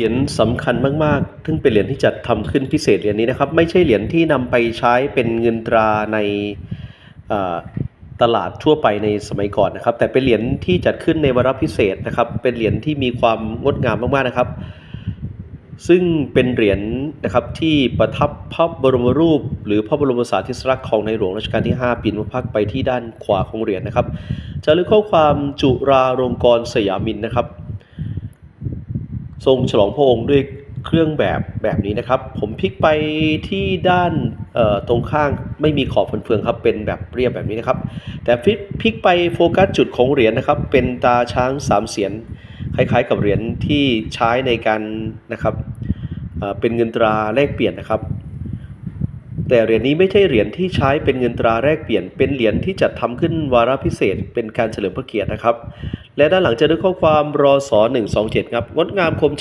เหรียญสำคัญมากๆ ซึ่งเป็นเหรียญที่จัดทำขึ้นพิเศษเหรียญนี้นะครับ ไม่ใช่เหรียญที่นำไปใช้เป็นเงินตราในตลาดทั่วไปในสมัยก่อนนะครับ แต่เป็นเหรียญที่จัดขึ้นในวาระพิเศษนะครับ เป็นเหรียญที่มีความงดงามมากๆนะครับ ซึ่งเป็นเหรียญนะครับที่ประทับพระบรมรูป หรือพระบรมสารีริกลักษณ์ของในหลวงรัชกาลที่ 5 ปีนพระพักไปที่ด้านขวาของเหรียญนะครับจะลึกข้อความจุราลงกรณ์สยามินนะครับ ทรงฉลองพระองค์ด้วยเครื่องแบบแบบนี้นะครับ ผมพลิกไปที่ด้านตรงข้างไม่มีขอบเฟืองๆครับ เป็นแบบเรียบแบบนี้นะครับ แต่พลิกไปโฟกัสจุดของเหรียญนะครับ เป็นตาช้างสามเสียนคล้ายๆ กับเหรียญที่ใช้ในการนะครับเเป็นเงินตราแลกเปลี่ยนนะครับ แต่เหรียญนี้ไม่ใช่เหรียญที่ใช้เป็นเงินตราแลกเปลี่ยน เป็นเหรียญที่จัดทำขึ้นวาระพิเศษ เป็นการเฉลิมพระเกียรตินะครับ และด้านหลังจะด้วยข้อความรอสอ127 ครับ งดงามคม